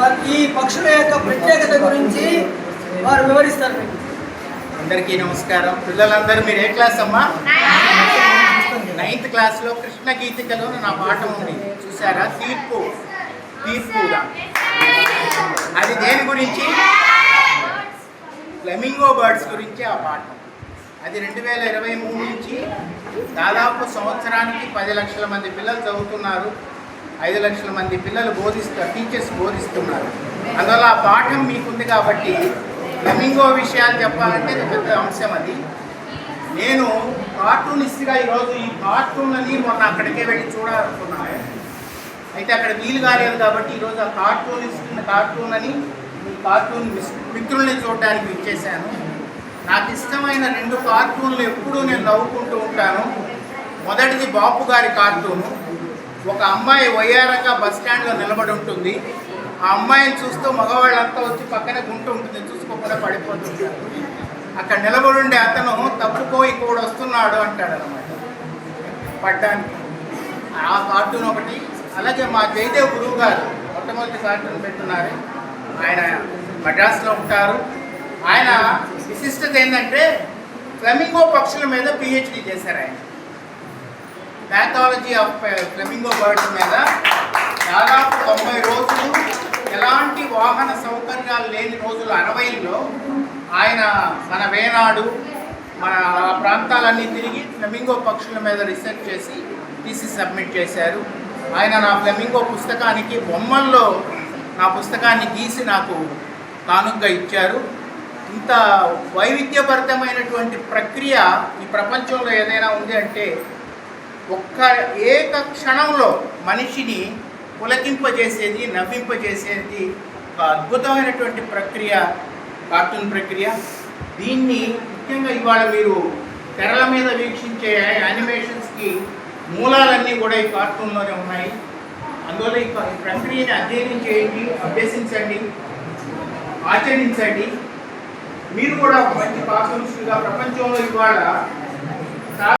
మరి ఈ పక్షుల యొక్క ప్రత్యేకత గురించి వారు వివరిస్తారు. అందరికీ నమస్కారం. పిల్లలందరూ మీరు ఏ క్లాస్ అమ్మా? నైన్త్ క్లాస్లో కృష్ణ గీతికలో నా పాఠం ఉంది. చూసారా తీర్పు. తీర్పుగా అది దేని గురించి? ఫ్లెమింగో బర్డ్స్ గురించి ఆ పాఠం. అది రెండు వేల ఇరవై మూడు నుంచి దాదాపు సంవత్సరానికి పది లక్షల మంది పిల్లలు చదువుతున్నారు. ఐదు లక్షల మంది పిల్లలు బోధిస్తారు టీచర్స్ బోధిస్తున్నారు. అందువల్ల ఆ పాఠం మీకుంది కాబట్టి ఫ్లమింగో విషయాలు చెప్పాలంటే ఇది పెద్ద అంశం అది. నేను కార్టూనిస్ట్గా ఈరోజు ఈ కార్టూన్లని మొన్న అక్కడికే వెళ్ళి చూడాలనుకున్నాను అయితే అక్కడ వీలు కాలేదు కాబట్టి ఈరోజు ఆ కార్టూనిస్ట్ కార్టూన్ అని ఈ కార్టూన్ మిత్రుల్ని చూడడానికి ఇచ్చేసాను నాకు ఇష్టమైన రెండు కార్టూన్లు ఎప్పుడూ నేను నవ్వుకుంటూ ఉంటాను. మొదటిది బాపు గారి కార్టూను ఒక అమ్మాయి వయ్యారంగా బస్ స్టాండ్లో నిలబడి ఉంటుంది. ఆ అమ్మాయిని చూస్తూ మగవాళ్ళంతా వచ్చి పక్కన గుంట ఉంటుంది. చూసుకోకుండా పడిపోతుంటారు అక్కడ నిలబడి ఉండే అతను తప్పుకో ఇంకోడు వస్తున్నాడు అంటాడు అనమాట పడ్డానికి. ఆ కార్టూన్ ఒకటి. అలాగే మా జయదేవ్ గురువు గారు మొట్టమొదటి కార్టూన్ పెట్టున్నారు. ఆయన మద్రాసులో ఉంటారు. ఆయన విశిష్టత ఏంటంటే ఫ్లమింగో పక్షుల మీద పిహెచ్డి చేశారు ఆయన. ప్యాథాలజీ ఆఫ్ ఫ్లెమింగో బర్డ్స్ మీద దాదాపు తొంభై రోజులు ఎలాంటి వాహన సౌకర్యాలు లేని రోజులు అరవైలో ఆయన మన వేనాడు మన ఆ ప్రాంతాలన్నీ తిరిగి ఫ్లెమింగో పక్షుల మీద రీసెర్చ్ చేసి తీసి సబ్మిట్ చేశారు. ఆయన నా ఫ్లెమింగో పుస్తకానికి బొమ్మల్లో నా పుస్తకాన్ని గీసి నాకు కానుకగా ఇచ్చారు. ఇంత వైవిధ్యభరితమైనటువంటి ప్రక్రియ ఈ ప్రపంచంలో ఏదైనా ఉంది అంటే ఒక్క ఏక క్షణంలో మనిషిని పులకింపజేసేది నవ్వింపజేసేది ఒక అద్భుతమైనటువంటి ప్రక్రియ కార్టూన్ ప్రక్రియ. దీన్ని ముఖ్యంగా ఇవాళ మీరు తెరల మీద వీక్షించే యానిమేషన్స్కి మూలాలన్నీ కూడా ఈ కార్టూన్లోనే ఉన్నాయి. అందువల్ల ఈ ప్రక్రియని అధ్యయనం చేయండి అభ్యసించండి ఆచరించండి. మీరు కూడా ఒక మంచి కార్టూన్స్గా ప్రపంచంలో ఇవాళ